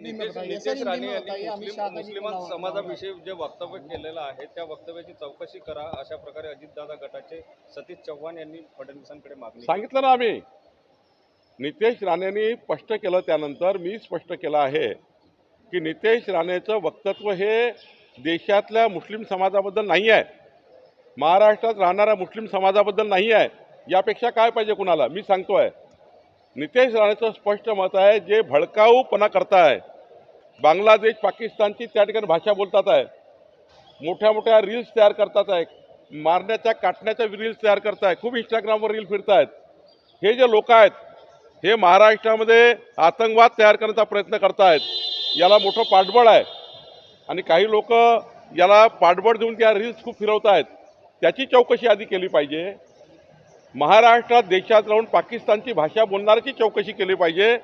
नितेश राणे यांनी मुस्लिम समाजाविषयी जे वक्तव्य केलेलं आहे त्या वक्तव्याची चौकशी करा अशा प्रकारे अजितदादा गटाचे सतीश चव्हाण यांनी फडणवीसांकडे मागणी. सांगितलं ना आम्ही. नितेश राणेंनी स्पष्ट केलं त्यानंतर मी स्पष्ट केलं आहे की नितेश राणेचं वक्तव्य हे देशातल्या मुस्लिम समाजाबद्दल नाही आहे. महाराष्ट्रात राहणाऱ्या मुस्लिम समाजाबद्दल नाही आहे. यापेक्षा काय पाहिजे कुणाला? मी सांगतोय. नितेश राणेचं स्पष्ट मत आहे जे भडकाऊपणा करताय. बांगलादेश पाकिस्तानची त्या ठिकाणी भाषा बोलतात आहे. मोठ्या मोठ्या रील्स तयार करतात आहे. मारण्याच्या काटण्याच्या रील्स तयार करताय खूप इंस्टाग्रामवर रील फिरतायत. हे जे लोक आहेत हे महाराष्ट्रामध्ये आतंकवाद तयार करण्याचा प्रयत्न करतायत. याला मोठं पाठबळ आहे. आणि काही लोक याला पाठबळ देऊन त्या रील्स खूप फिरवत आहेत त्याची चौकशी आधी केली पाहिजे. महाराष्ट्रात देशात राहून पाकिस्तानची भाषा बोलणाऱ्याची चौकशी केली पाहिजे.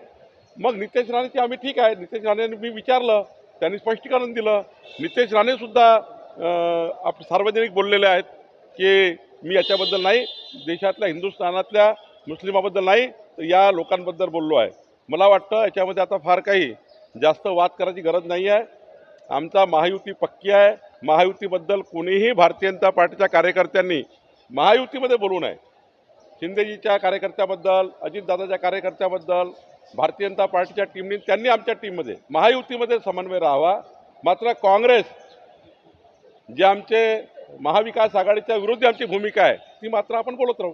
मग नितेश राणेची आम्ही ठीक आहे. नितेश राणेंनी मी विचारलं. त्यांनी स्पष्टीकरण दिलं. नितेश राणेसुद्धा आप सार्वजनिक बोललेले आहेत की मी याच्याबद्दल नाही. देशातल्या हिंदुस्थानातल्या मुस्लिमाबद्दल नाही. तर या लोकांबद्दल बोललो आहे. मला वाटतं याच्यामध्ये आता फार काही जास्त वाद करायची गरज नाही आहे. आमचा महायुती पक्की आहे. महायुतीबद्दल कोणीही भारतीय जनता पार्टीच्या कार्यकर्त्यांनी महायुतीमध्ये बोलू नये. शिंदेजीच्या कार्यकर्त्याबद्दल अजितदादाच्या कार्यकर्त्याबद्दल भारतीय जनता पार्टीच्या टीमने त्यांनी आमच्या टीममध्ये महायुतीमध्ये समन्वय राहावा. मात्र काँग्रेस जे आमचे महाविकास आघाडीच्या विरोधी आमची भूमिका आहे ती मात्र आपण बोलत राहू.